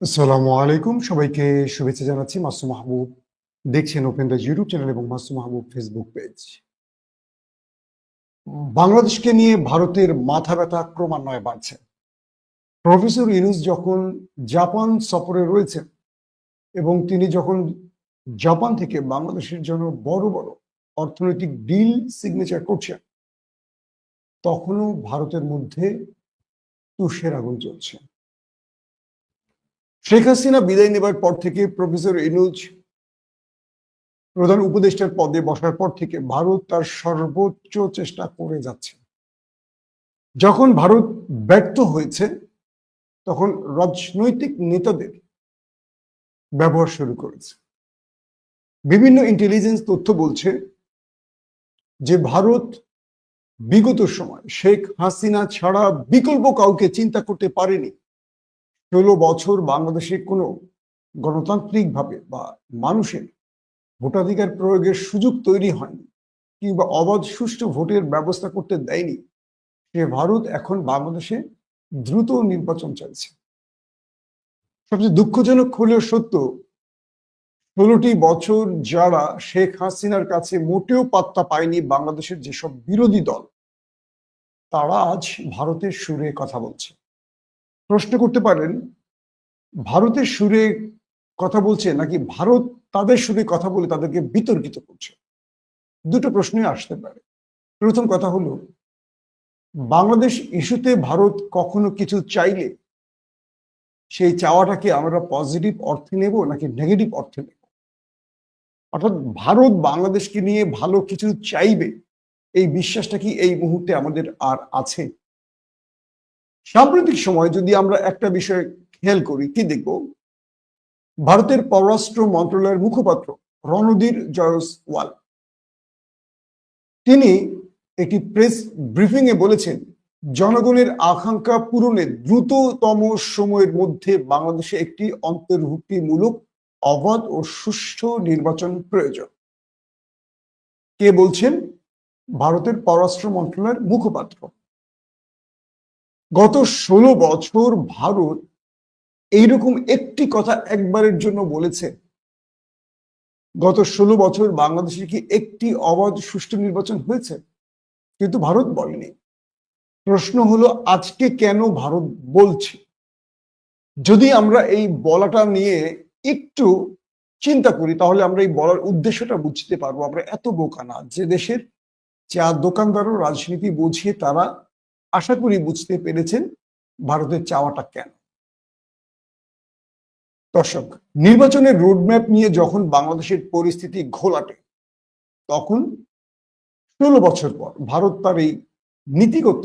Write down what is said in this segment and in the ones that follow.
আসসালামু আলাইকুম। সবাইকে শুভেচ্ছা জানাচ্ছি মাসু মাহবুব। দেখছেন ওপেন ইউটিউব চ্যানেল এবং মাসু মাহবুব ফেসবুক পেজ বাংলাদেশকে নিয়ে ভারতের মাথা ব্যথা ক্রমান্বয়ে বাড়ছে। প্রফেসর ইনুস যখন জাপান সফরে রয়েছেন এবং তিনি যখন জাপান থেকে বাংলাদেশের জন্য বড় বড় অর্থনৈতিক ডিল সিগনেচার করছেন, তখনও ভারতের মধ্যে তুষের আগুন চলছে শেখ হাসিনা বিদায় নেবার পর থেকে প্রফেসর ইনুজ প্রধান উপদেষ্টার পদে বসার পর থেকে ভারত তার সর্বোচ্চ চেষ্টা করে যাচ্ছে। যখন ভারত ব্যর্থ হয়েছে, তখন রাজনৈতিক নেতাদের ব্যবহার শুরু করেছে। বিভিন্ন ইন্টেলিজেন্স তথ্য বলছে যে, ভারত বিগত সময় শেখ হাসিনা ছাড়া বিকল্প কাউকে চিন্তা করতে পারেনি। ষোলো বছর বাংলাদেশে কোনো গণতান্ত্রিকভাবে বা মানুষের ভোটাধিকার প্রয়োগের সুযোগ তৈরি হয়নি কিংবা অবাধ সুষ্ঠু ভোটের ব্যবস্থা করতে দেয়নি, সে ভারত এখন বাংলাদেশে দ্রুত নির্বাচন চাইছে সবচেয়ে দুঃখজনক হলেও সত্য, ষোলোটি বছর যারা শেখ হাসিনার কাছে মোটেও পাত্তা পায়নি বাংলাদেশের যেসব বিরোধী দল, তারা আজ ভারতের সুরে কথা বলছে। প্রশ্ন করতে পারেন, ভারতের সুরে কথা বলছে নাকি ভারত তাদের সুরে কথা বলে তাদেরকে বিতর্কিত করছে? দুটো প্রশ্নই আসতে পারে। প্রথম কথা হলো, বাংলাদেশ ইস্যুতে ভারত কখনো কিছু চাইলে সেই চাওয়াটাকে আমরা পজিটিভ অর্থে নেব নাকি নেগেটিভ অর্থে নেব? অর্থাৎ ভারত বাংলাদেশকে নিয়ে ভালো কিছু চাইবে, এই বিশ্বাসটা কি এই মুহূর্তে আমাদের আর আছে? সাম্প্রতিক সময় যদি আমরা একটা বিষয়ে খেয়াল করি, কি দেখব? ভারতের পররাষ্ট্র মন্ত্রণালয়ের মুখপাত্র রণধীর জয়সওয়াল। তিনি একটি প্রেস ব্রিফিং এ বলেছেন, জনগণের আকাঙ্ক্ষা পূরণে দ্রুততম সময়ের মধ্যে বাংলাদেশে একটি অন্তর্ভুক্তিমূলক, অবাধ ও সুষ্ঠু নির্বাচন প্রয়োজন। কে বলছেন? ভারতের পররাষ্ট্র মন্ত্রণালয়ের মুখপাত্র। গত ষোলো বছর ভারত এইরকম একটি কথা একবারের জন্য বলেছে। গত ষোলো বছর বাংলাদেশে কি একটি অবাধ সুষ্ঠু নির্বাচন হয়েছে? কিন্তু ভারত বলেনি। প্রশ্ন হলো, আজকে কেন ভারত বলছে? যদি আমরা এই বলাটা নিয়ে একটু চিন্তা করি, তাহলে আমরা এই বলার উদ্দেশ্যটা বুঝতে পারব। আমরা এত বোকা না। যে দেশের চা দোকানদারও রাজনীতি বুঝিয়ে তারা আশা করি বুঝতে পেরেছেন ভারতের চাওয়াটা কেন। দর্শক, নির্বাচনের রোডম্যাপ নিয়ে যখন বাংলাদেশের পরিস্থিতি ঘোলাটে, তখন ষোলো বছর পর ভারত তার এই নীতিগত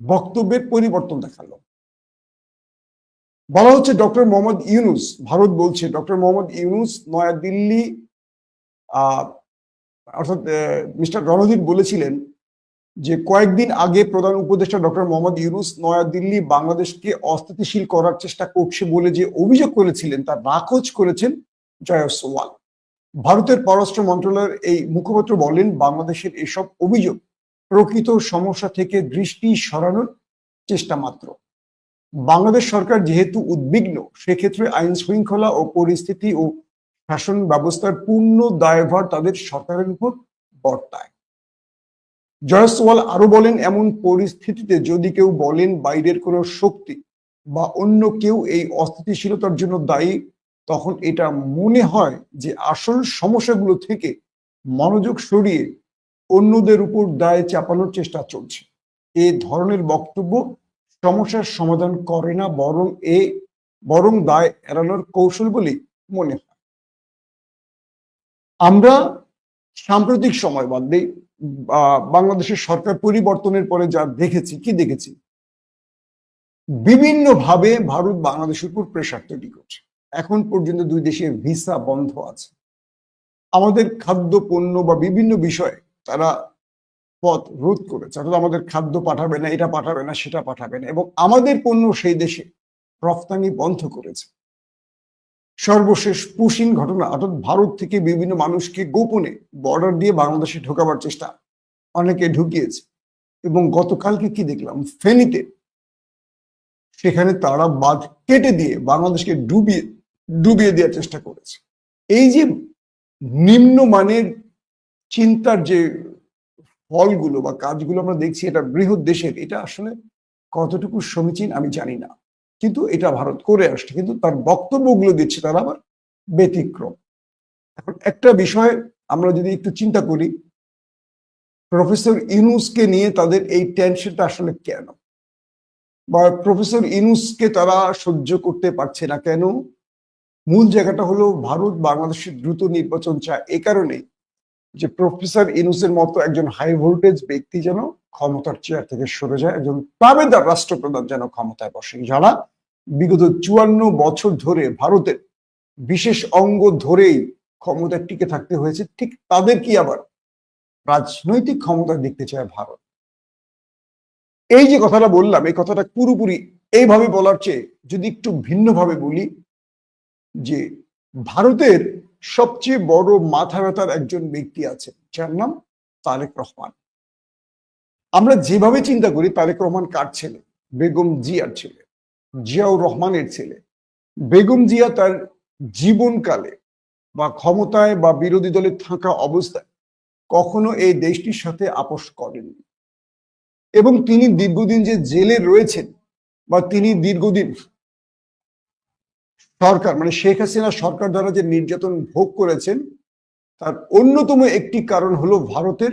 বক্তব্যের পরিবর্তন দেখাল। বলা হচ্ছে ডক্টর মোহাম্মদ ইউনুস, ভারত বলছে ডক্টর মোহাম্মদ ইউনুস নয়াদিল্লি, আহ, অর্থাৎ মিস্টার রণদীপ বলেছিলেন যে কয়েকদিন আগে প্রধান উপদেষ্টা ডক্টর মোহাম্মদ ইউনুস নয়াদিল্লি বাংলাদেশকে অস্থিতিশীল করার চেষ্টা করছে বলে যে অভিযোগ করেছিলেন, তার নাকচ করেছেন জয়সওয়াল ভারতের পররাষ্ট্র মন্ত্রণালয়ের এই মুখপাত্র বলেন, বাংলাদেশের এসব অভিযোগ প্রকৃত সমস্যা থেকে দৃষ্টি সরানোর চেষ্টা মাত্র। বাংলাদেশ সরকার যেহেতু উদ্বিগ্ন, সেক্ষেত্রে আইন শৃঙ্খলা ও পরিস্থিতি ও শাসন ব্যবস্থার পূর্ণ দায়ভার তাদের সরকারের উপর বর্তায়। জয়সওয়াল আরও বলেন, এমন পরিস্থিতিতে যদি কেউ বলেন বাইরের কোনো শক্তি বা অন্য কেউ এই অস্থিতিশীলতার জন্য দায়ী, তখন এটা মনে হয় যে আসল সমস্যাগুলো থেকে মনোযোগ সরিয়ে অন্যদের উপর দায় চাপানোর চেষ্টা চলছে। এ ধরনের বক্তব্য সমস্যার সমাধান করে না, বরং এ, বরং দায় এড়ানোর কৌশল বলেই মনে হয়। আমরা সাম্প্রতিক সময় বাদ দিই। বাংলাদেশের সরকার পরিবর্তনের পরে যা দেখেছি, কি দেখেছি? বিভিন্নভাবে ভারত বাংলাদেশের উপর প্রেশার তৈরি করছে। এখন পর্যন্ত দুই দেশের ভিসা বন্ধ আছে। আমাদের খাদ্য, পণ্য বা বিভিন্ন বিষয়ে তারা পথ রোধ করেছে। অর্থাৎ আমাদের খাদ্য পাঠাবে না, এটা পাঠাবে না, সেটা পাঠাবে না এবং আমাদের পণ্য সেই দেশে রফতানি বন্ধ করেছে। সর্বশেষ পুশিন ঘটনা, অর্থাৎ ভারত থেকে বিভিন্ন মানুষকে গোপনে বর্ডার দিয়ে বাংলাদেশে ঢোকাবার চেষ্টা অনেকে ঢুকিয়েছে। এবং গতকালকে কি দেখলাম? ফেনীতে সেখানে তারা বাঁধ কেটে দিয়ে বাংলাদেশকে ডুবিয়ে ডুবিয়ে দেওয়ার চেষ্টা করেছে। এই যে নিম্নমানের চিন্তার যে ফলগুলো বা কাজগুলো আমরা দেখছি, এটা বৃহৎ দেশের, এটা আসলে কতটুকু সমীচীন আমি জানি না। কিন্তু এটা ভারত করে আসছে, কিন্তু তার বক্তব্যগুলো দিচ্ছে তারা আবার ব্যতিক্রম। এখন একটা বিষয় আমরা যদি একটু চিন্তা করি, প্রফেসর ইনুসকে নিয়ে তাদের এই টেনশনটা আসলে কেন? বা প্রফেসর ইনুসকে তারা সহ্য করতে পারছে না কেন? মূল জায়গাটা হলো ভারত বাংলাদেশের দ্রুত নির্বাচন চায়। এ কারণেই যে প্রফেসর ইনুসের মতো একজন হাই ভোল্টেজ ব্যক্তি যেন ক্ষমতার চেয়ার থেকে সরে যায় একজন তাবেদার রাষ্ট্রপ্রধান যেন ক্ষমতায় বসে যারা বিগত চুয়ান্ন বছর ধরে ভারতের বিশেষ অঙ্গ ধরেই ক্ষমতায় টিকে থাকতে হয়েছে, ঠিক তাদের কি আবার রাজনৈতিক ক্ষমতা দেখতে চায় ভারত? এই যে কথাটা বললাম, এই কথাটা পুরোপুরি এইভাবে বলার চেয়ে যদি একটু ভিন্নভাবে বলি, যে ভারতের সবচেয়ে বড় মাথা ব্যথার একজন ব্যক্তি আছে, যার নাম তারেক রহমান। আমরা যেভাবে চিন্তা করি, তারেক রহমান কার ছেলে? বেগম জিয়ার ছেলে, জিয়াউর রহমানের ছেলে। বেগম জিয়া তার জীবনকালে বা ক্ষমতায় বা বিরোধী দলে থাকা অবস্থায় কখনো এই দেশটির সাথে আপোষ করেননি। এবং তিনি দীর্ঘদিন যে জেলে রয়েছেন বা তিনি দীর্ঘদিন সরকার মানে শেখ হাসিনা সরকার দ্বারা যে নির্যাতন ভোগ করেছেন, তার অন্যতম একটি কারণ হলো ভারতের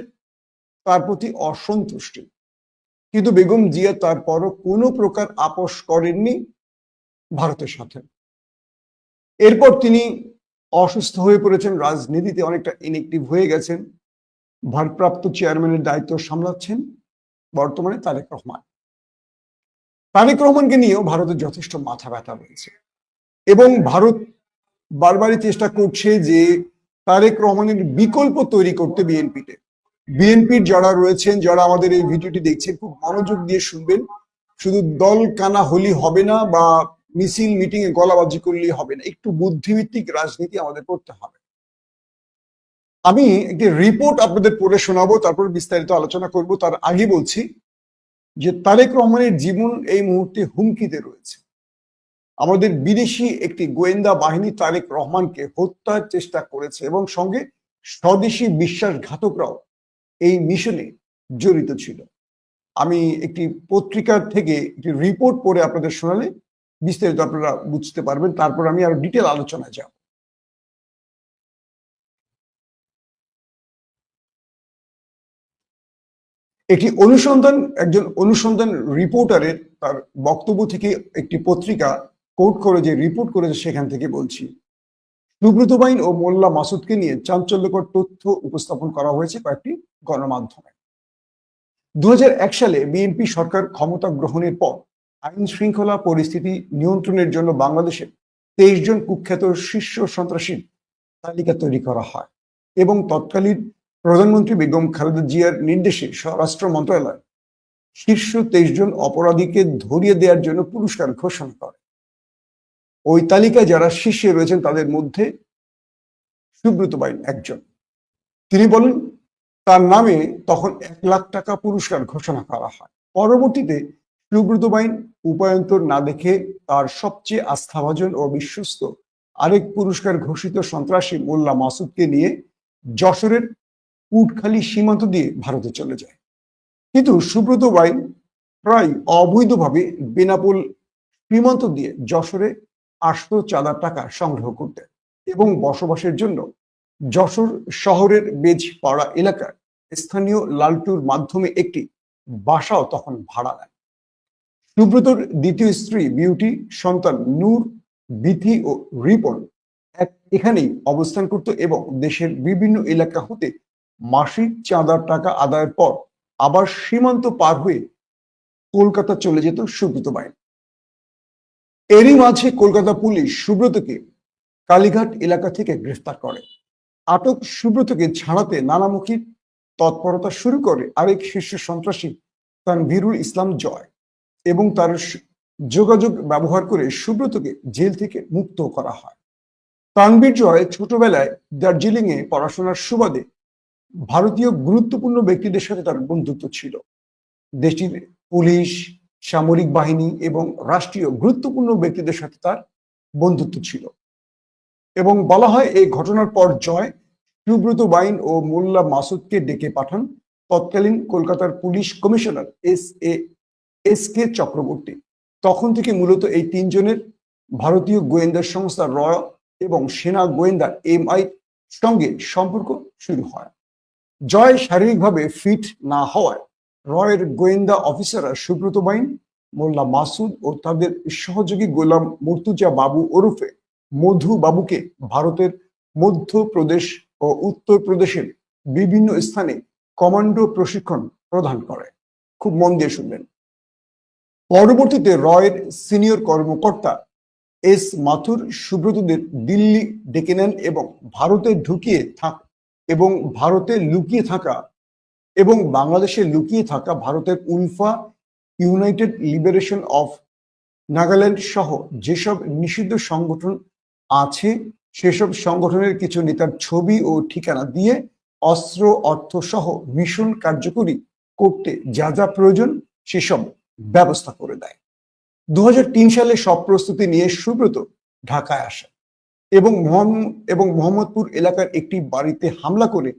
তার প্রতি অসন্তুষ্টি। কিন্তু বেগম জিয়া তারপরও কোনো প্রকার আপোষ করেননি ভারতের সাথে। এরপর তিনি অসুস্থ হয়ে পড়েছেন, রাজনীতিতে অনেকটা ইনেকটিভ হয়ে গেছেন। ভারপ্রাপ্ত চেয়ারম্যানের দায়িত্ব সামলাচ্ছেন বর্তমানে তারেক রহমান। তারেক রহমানকে নিয়েও ভারতের যথেষ্ট মাথা ব্যথা রয়েছে। এবং ভারত বারবারই চেষ্টা করছে যে তারেক রহমানের বিকল্প তৈরি করতে বিএনপিতে। বিএনপির যারা রয়েছেন, যারা আমাদের এই ভিডিওটি দেখছেন, খুব মনোযোগ দিয়ে শুনবেন। শুধু দল কানা হলি হবে না বা মিছিল মিটিং এ গলাবাজি করলেই হবে না। একটু বুদ্ধিভিত্তিক রাজনীতি আমাদের করতে হবে। আমি একটি রিপোর্ট আপনাদের পড়ে শোনাবো, তারপর বিস্তারিত আলোচনা করব। তার আগে বলছি যে তারেক রহমানের জীবন এই মুহূর্তে হুমকিতে রয়েছে। আমাদের বিদেশি একটি গোয়েন্দা বাহিনী তারেক রহমানকে হত্যার চেষ্টা করেছে এবং সঙ্গে স্বদেশি বিশ্বাসঘাতকরাও এই মিশনে জড়িত ছিল। আমি একটি পত্রিকার থেকে একটি রিপোর্ট পড়ে আপনাদের শোনালে বিস্তারিত আপনারা বুঝতে পারবেন, তারপর আমি আরও ডিটেল আলোচনা যাব। একটি অনুসন্ধান, একজন অনুসন্ধান রিপোর্টারের তার বক্তব্য থেকে একটি পত্রিকা কোর্ট করে যে রিপোর্ট করেছে সেখান থেকে বলছি। সুব্রত বাইন ও মোল্লা মাসুদকে নিয়ে চাঞ্চল্যকর তথ্য উপস্থাপন করা হয়েছে কয়েকটি গণমাধ্যমে। দুই হাজার এক সালে বিএনপি সরকার ক্ষমতা গ্রহণের পর আইন শৃঙ্খলা পরিস্থিতি নিয়ন্ত্রণের জন্য বাংলাদেশে তেইশ জন কুখ্যাত শীর্ষ সন্ত্রাসীর তালিকা তৈরি করা হয় এবং তৎকালীন প্রধানমন্ত্রী বেগম খালেদা জিয়ার নির্দেশে স্বরাষ্ট্র মন্ত্রণালয় শীর্ষ তেইশ জন অপরাধীকে ধরিয়ে দেওয়ার জন্য পুরস্কার ঘোষণা করে। ওই তালিকায় যারা শীর্ষে রয়েছেন তাদের মধ্যে সুব্রত বাইন একজন। তিনি বলেন, তার নামে তখন এক লাখ টাকা পুরস্কার ঘোষণা করা হয়। পরবর্তীতে সুব্রত বাইন উপায়ন্তর না দেখে তার সবচেয়ে আস্থাভাজন ও বিশ্বস্ত আরেক পুরস্কার ঘোষিত সন্ত্রাসী মোল্লা মাসুদকে নিয়ে যশোরের উটখালি সীমান্ত দিয়ে ভারতে চলে যায়। কিন্তু সুব্রত বাইন প্রায় অবৈধভাবে বেনাপোল সীমান্ত দিয়ে যশোরে আসতো চাঁদার টাকা সংগ্রহ করতেন এবং বসবাসের জন্য যশোর শহরের বেজপাড়া এলাকার স্থানীয় লালটুর মাধ্যমে একটি বাসাও তখন ভাড়া নেয়। সুব্রতর দ্বিতীয় স্ত্রী বিউটি, সন্তান নূর, বিথি ও রিপন এক এখানেই অবস্থান করত এবং দেশের বিভিন্ন এলাকা হতে মাসিক চাঁদার টাকা আদায়ের পর আবার সীমান্ত পার হয়ে কলকাতা চলে যেত সুব্রত বাইন এরই মাঝে কলকাতা পুলিশ সুব্রতকে কালীঘাট এলাকা থেকে গ্রেফতার করে। আটক সুব্রতকে ছাড়াতে নানামুখী তৎপরতা শুরু করে আরেক শীর্ষ সন্ত্রাসী তানভীরুল ইসলাম জয় এবং তার যোগাযোগ ব্যবহার করে সুব্রতকে জেল থেকে মুক্ত করা হয়। তানবীর জয় ছোটবেলায় দার্জিলিং এ পড়াশোনার সুবাদে ভারতীয় গুরুত্বপূর্ণ ব্যক্তিদের সাথে তার বন্ধুত্ব ছিল। দেশটির পুলিশ সামরিক বাহিনী এবং রাষ্ট্রীয় গুরুত্বপূর্ণ ব্যক্তিদের সাথে তার বন্ধুত্ব ছিল। এবং বলা হয় এই ঘটনার পর জয় সুব্রত বাইন ও মোল্লা মাসুদকে ডেকে পাঠান তৎকালীন কলকাতার police commissioner S A S K Chakraborty. তখন থেকে মূলত এই তিনজনের ভারতীয় গোয়েন্দা সংস্থা র এবং সেনা গোয়েন্দা এম আই সঙ্গে সম্পর্ক শুরু হয়। জয় শারীরিকভাবে ফিট না হওয়ায় রয়ের গোয়েন্দা অফিসাররা সুব্রত বাইন, মোল্লা মাসুদ ও তাদের সহযোগী গোলাম মুর্তুজা বাবু ওরফে মধু বাবুকে ভারতের মধ্যপ্রদেশ ও উত্তরপ্রদেশের বিভিন্ন স্থানে কমান্ডো প্রশিক্ষণ প্রদান করে। খুব মন দিয়ে শুনবেন। পরবর্তীতে রয়ের সিনিয়র কর্মকর্তা এস মাথুর সুব্রতদের দিল্লি ডেকে নেন এবং ভারতে ঢুকিয়ে থাক এবং ভারতে লুকিয়ে থাকা এবং বাংলাদেশে লুকিয়ে থাকা ভারতের ULFA united liberation of Nagaland সহ যেসব নিষিদ্ধ সংগঠন আছে, সেসব সংগঠনের কিছু নেতার ছবি ও ঠিকানা দিয়ে অস্ত্র, অর্থ সহ মিশন কার্যকরী করতে যা যা প্রয়োজন সেসব ব্যবস্থা করে দেয়। দু হাজার তিন সালে সব প্রস্তুতি নিয়ে সুব্রত ঢাকায় আসে এবং এবং মোহাম্মদপুর এলাকার একটি বাড়িতে হামলা করে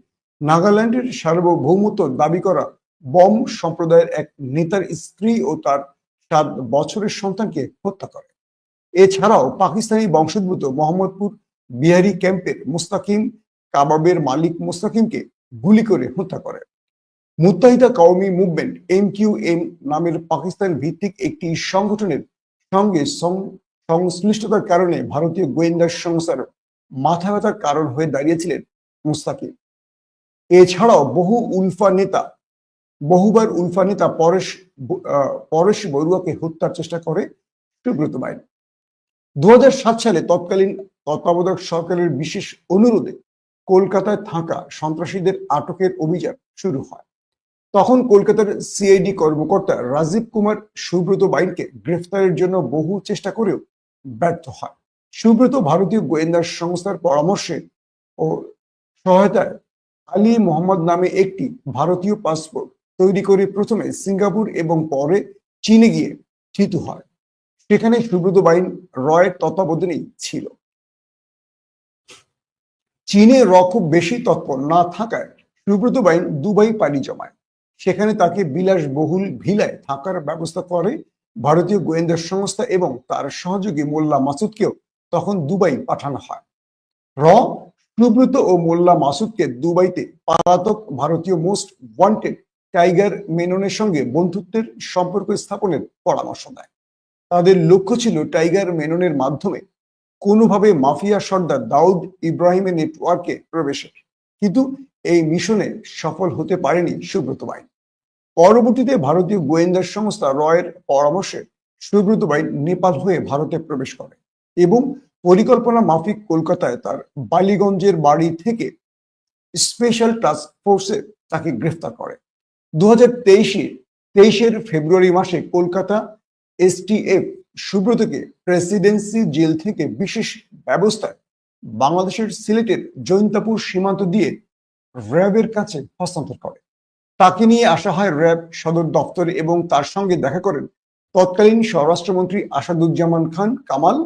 নাগাল্যান্ডের সার্বভৌমত্ব দাবি করা বম সম্প্রদায়ের এক নেতার স্ত্রী ও তার সাত বছরের সন্তানকে হত্যা করে। এছাড়াও পাকিস্তানি বংশোদ্ভূত মোহাম্মদপুর বিহারি ক্যাম্পের মুস্তাকিম, কাবাবের মালিক মুস্তাকিমকে গুলি করে হত্যা করে। মুত্তাহিদা কওমি মুভমেন্ট, এম কিউ এম নামের পাকিস্তান ভিত্তিক একটি সংগঠনের সঙ্গে সংশ্লিষ্টতার কারণে ভারতীয় গোয়েন্দা সংস্থার মাথা ব্যথার কারণ হয়ে দাঁড়িয়েছিলেন মুস্তাকিম। এছাড়াও বহু উলফা নেতা, বহুবার উলফা নেতা পরেশ পরেশ বড়ুয়াকে হত্যার চেষ্টা করে সুব্রত বাইন দুহাজার সাত সালে তৎকালীন তত্ত্বাবধায়ক সরকারের বিশেষ অনুরোধে কলকাতায় থাকা সন্ত্রাসীদের আটকের অভিযান শুরু হয়। তখন কলকাতার সিআইডি কর্মকর্তা রাজীব কুমার সুব্রত বাইনকে গ্রেফতারের জন্য বহু চেষ্টা করেও ব্যর্থ হয়। সুব্রত ভারতীয় গোয়েন্দা সংস্থার পরামর্শে ও সহায়তায় আলী মোহাম্মদ নামে একটি ভারতীয় পাসপোর্ট তৈরি করে প্রথমে সিঙ্গাপুর এবং পরে চীনে গিয়ে থিত হয়। সেখানে সুব্রত বাইন রয়ের তত্ত্বাবধানেই ছিল। চীনে র খুব বেশি তৎপর না থাকায় সুব্রত বাইন দুবাই পাড়ি জমায়। সেখানে তাকে বিলাসবহুল ভিলায় থাকার ব্যবস্থা করে ভারতীয় গোয়েন্দা সংস্থা এবং তার সহযোগী মোল্লা মাসুদকেও তখন দুবাই পাঠানো হয়। র সুব্রত ও মোল্লা মাসুদকে দুবাইতে পলাতক ভারতীয় মোস্ট ওয়ান্টেড টাইগার মেননের সঙ্গে বন্ধুত্বের সম্পর্ক স্থাপনের পরামর্শ দেয়। তাদের লক্ষ্য ছিল টাইগার মেননের মাধ্যমে কোনোভাবে মাফিয়া সর্দার দাউদ ইব্রাহিমের নেটওয়ার্কে প্রবেশের। কিন্তু এই মিশনে সফল হতে পারেনি সুব্রত বাইন পরবর্তীতে ভারতীয় গোয়েন্দা সংস্থা রয়ের পরামর্শে সুব্রত বাইন নেপাল হয়ে ভারতে প্রবেশ করে এবং পরিকল্পনা মাফিক কলকাতায় তার বালিগঞ্জের বাড়ি থেকে স্পেশাল টাস্ক ফোর্সে তাকে গ্রেফতার করে। দু হাজার তেইশে, তেইশের ফেব্রুয়ারি মাসে কলকাতা এসটিএফ সুব্রতকে প্রেসিডেন্সি জেল থেকে বিশেষ ব্যবস্থায় বাংলাদেশের সিলেটের জৈন্তাপুর সীমান্ত দিয়ে র্যাবের কাছে হস্তান্তর করে। তাকে নিয়ে আসা হয় র্যাব সদর দপ্তরে এবং তার সঙ্গে দেখা করেন তৎকালীন স্বরাষ্ট্রমন্ত্রী আসাদুজ্জামান খান, কামাল